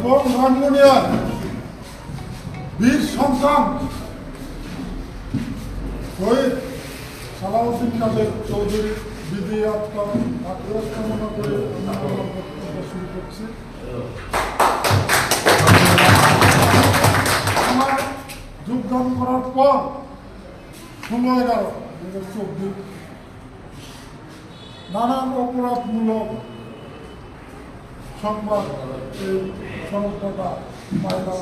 এবং রাঙ্গুনিয়ার বীর সন্তান শহীদ সালাউদ্দিন কাদের চৌধুরী বিধি আত্মা আক্রোশ কামনা করে বক্তব্য শুরু করছি। আমার যোগদান করার পর ষোলো এগারো দু হাজার নানান অপরাধমূলক সংবাদ সড়কটা পাইলাম।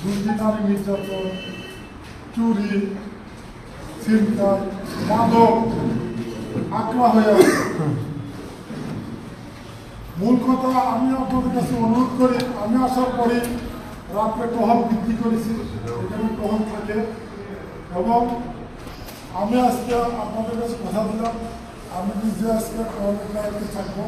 দুর্নীতি নারী নির্যাতন, চুরি চিন্তা মাদক, আঁকড়া হয়ে মূল কথা আমি আপনাদের কাছে অনুরোধ করি, আমি আসার পরে রাত্রে টহল বৃদ্ধি করেছি, এখানে টহল থাকে। এবং আমি আজকে আপনাদের কাছে কথা দিলাম, আমি নিজে আজকে টহলের দায়িত্বে থাকব।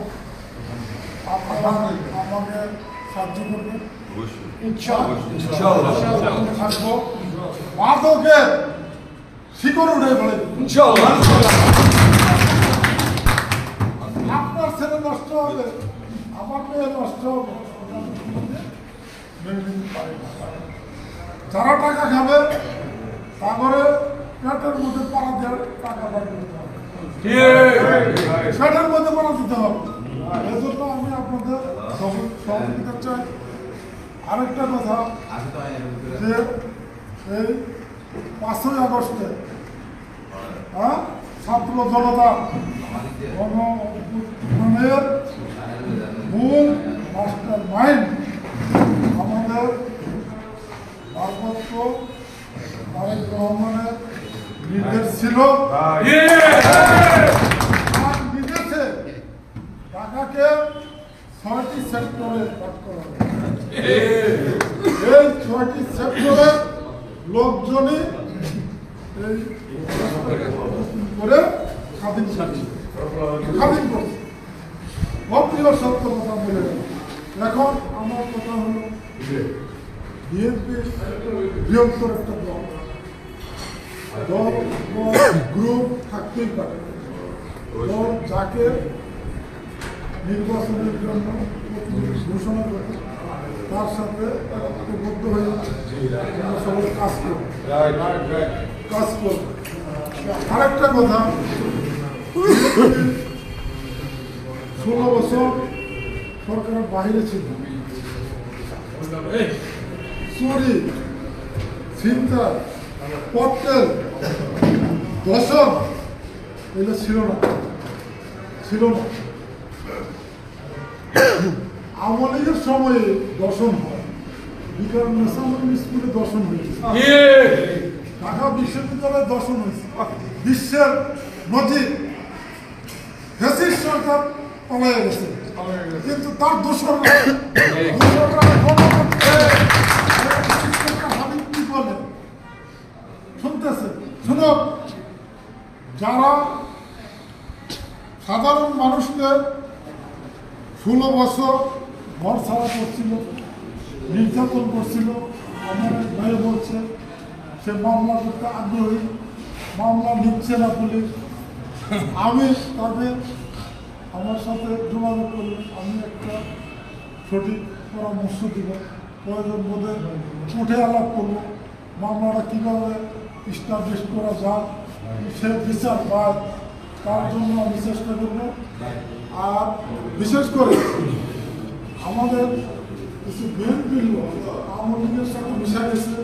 আপনার ছেলে নষ্ট হবে আমার মেয়ে নষ্ট হবে মেনে। যারা টাকা খাবে তারপরে পেটের মধ্যে পাড়া দেওয়ার টাকা করতে হবে পেটের মধ্যে পাড়া দিতে হবে আমি আপনাদের চাই। আরেকটা কথা, যে এই পাঁচই আগস্টে হ্যাঁ ছাত্র জনতা গণ অভ্যুত্থানের মূল মাস্টার মাইন্ড আমাদের ভারপ্রাপ্ত তারেক রহমানের নির্দেশ ছিল। করে স্বাধীন। স্বাধীন করছে। অপ্রিয় সত্য কথা বলে। এখন আমার কথা হলো বিএনপি বৃহত্তর একটা দল। দল গ্রুপ থাকতেই পারে। দল যাকে নির্বাচনের জন্য ঘোষণা করে তার সাথে ঐক্যবদ্ধ হয়ে আমরা সবাই কাজ করব। কাজ করব। আরেকটা কথা। ষোলো বছর সরকারের বাইরে ছিল। চুরি চিন্তা দশম এগুলো ছিল না। ছিল না। আওয়ামী সময়ে দর্শন হয়। বিকার নেশামণি স্কুলে হয়েছে। ঢাকা বিশ্ববিদ্যালয়ে দর্শন হয়েছে। বিশ্বের নজির ফেসিস সরকার পলায় গেছে। কিন্তু তার দোষর যারা সাধারণ মানুষদের ষোলো বছর ঘর ছাড়া করছিল, নির্যাতন করছিল, আমার ভাই বলছে সে মামলা করতে আগ্রহী, মামলা নিচ্ছে না পুলিশ। আমি তাদের আমার সাথে যোগাযোগ করলে আমি একটা সঠিক পরামর্শ দিব। প্রয়োজন বোধে উঠে আলাপ করব। মামলাটা কীভাবে স্টাবলিশ করা যায়, সে বিচার পায়, তার জন্য আমি চেষ্টা করব। আর বিশেষ করে আমাদের কিছু বিএনপি আওয়ামী লীগের সাথে মিশা গেছে।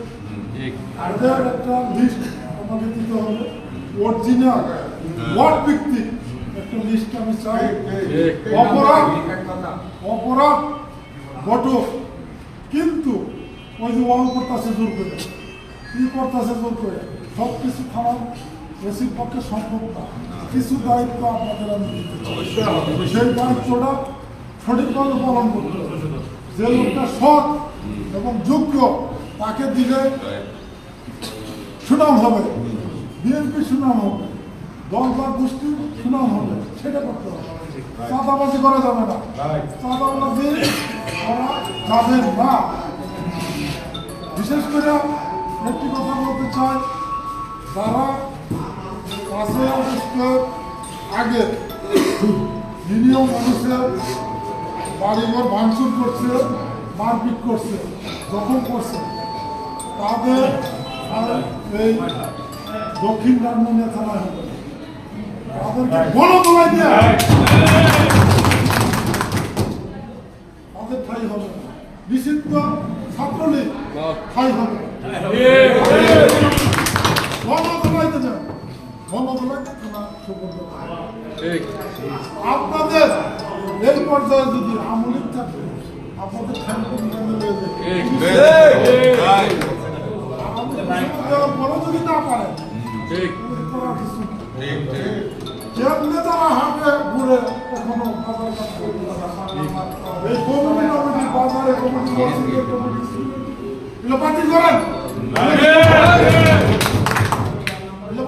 এদের একটা লিস্ট আমাকে দিতে হবে অরিজিনাল ওয়ার্ড ভিত্তিক একটা লিস্ট আমি চাই অপরাধ অপরাধ ঘটক কিন্তু ওই যে ওয়াল করতেছে জোর করে কি করতেছে জোর করে সব কিছু খারাপ বেশির পক্ষে সম্ভব না কিছু দায়িত্ব আপনাদের আমি দিতে সেই দায়িত্বটা সঠিকভাবে পালন করতে হবে যে লোকটা সৎ এবং যোগ্য তাকে দিলে সুনাম হবে। বিএনপি সুনাম হবে। দল বা সুনাম হবে। সেটা করতে হবে। চাঁদাবাজি করা যাবে না। চাঁদাবাজি করা যাবে না। বিশেষ করে একটি কথা বলতে চাই, যারা পাঁচই আগস্টের আগে নিরীহ মানুষের বাড়িঘর ভাঙচুর করছে, মারপিট করছে, জখম করছে তাদের আর এই দক্ষিণ ডানমনিয়া থানায় হবে তাদেরকে বলো তোলাই দিয়ে। তাদের ঠাই হবে। নিষিদ্ধ ছাত্রলীগ ঠাই হবে গণতলাইতে যান গণতলাইতে থানা সুপর্দ আপনাদের এই পর্যায়ে যদি আমলিক থাকে আপনাদের ঠান্ডা করার কিছু তারা হাটে ঘুরে এখনও বাজার। এই কমিটি কমিটি বাজারে কমিটি মসজিদের কমিটি। এগুলো বাতিল করেন।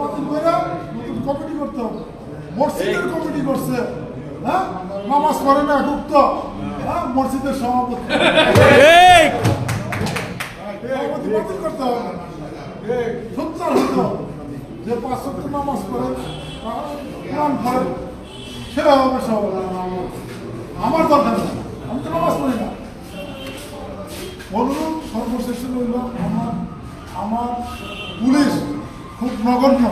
বাতিল করে নতুন কমিটি করতে হবে। মসজিদের কমিটি করছে হ্যাঁ? নামাজ পড়ে না ঢুকতো হ্যাঁ? মসজিদের সভাপতি। সভাপতি করতে হবে। সত্তর হতো যে পাঁচ সত্তর নামাজ পড়ে কোরআন পড়ে হবে সব আমার দরকার আমি তো নামাজ পড়ি না। অনুরোধ সর্বশেষে আমার আমার পুলিশ, খুব নগণ্য।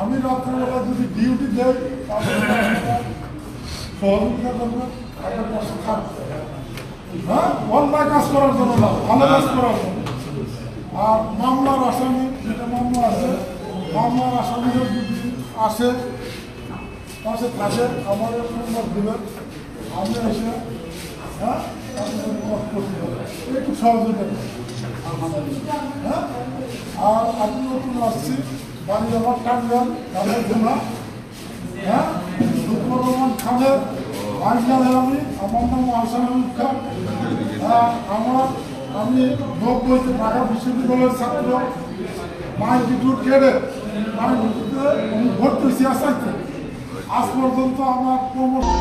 আমি রাত্রেবেলা যদি ডিউটি দেয় সহযোগিতা করবে থাকবে। হ্যাঁ অন্যায় কাজ করার জন্য না, ভালো কাজ করার জন্য। আর মামলার আসামি যেটা মামলা আছে মামলার আসামিরা যদি আসে পাশে থাকে আমার নম্বর দেবেন। আমি এসে হ্যাঁ তাদের। একটু সহযোগিতা। হ্যাঁ? আর আমি নতুন আসছি বাড়ি আমার টাঙ্গাল টাঙ্গাল জেলা হ্যাঁ? লুৎফর রহমান খানের আমি, আমার নাম আহসানুল খান। আমার আমি নব্বই ঢাকা বিশ্ববিদ্যালয়ের ছাত্র। নাইনটি টু কেডে নাইনটি বিদ্যুৎ আমি ভর্তি হয়েছি আজ পর্যন্ত আমার প্রমোশন